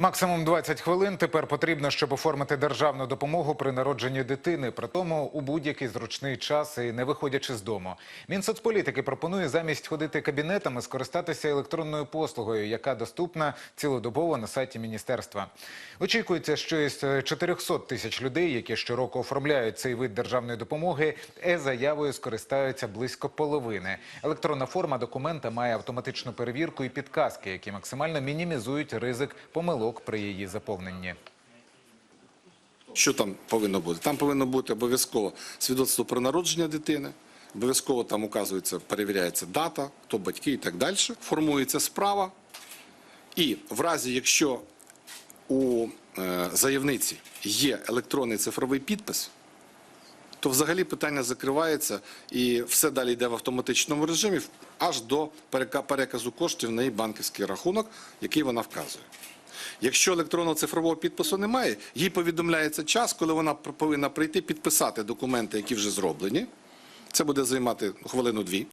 Максимум 20 хвилин тепер потрібно, щоб оформити державну допомогу при народженні дитини, при тому у будь-який зручний час і не виходячи з дому. Мінсоцполітики пропонує замість ходити кабінетами скористатися електронною послугою, яка доступна цілодобово на сайті міністерства. Очікується, що із 400 тисяч людей, які щороку оформляють цей вид державної допомоги, е-заявою скористаються близько половини. Електронна форма документа має автоматичну перевірку і підказки, які максимально мінімізують ризик помилок при її заповненні. Що там повинно бути? Там повинно бути обов'язково свідоцтво про народження дитини, обов'язково там указується, перевіряється дата, хто батьки і так далі. Формується справа. І в разі, якщо у е, заявниці є електронний цифровий підпис, то взагалі питання закривається і все далі йде в автоматичному режимі аж до переказу коштів на її банківський рахунок, який вона вказує. Якщо електронного цифрового підпису немає, їй повідомляється час, коли вона повинна прийти підписати документи, які вже зроблені. Це буде займати хвилину-дві.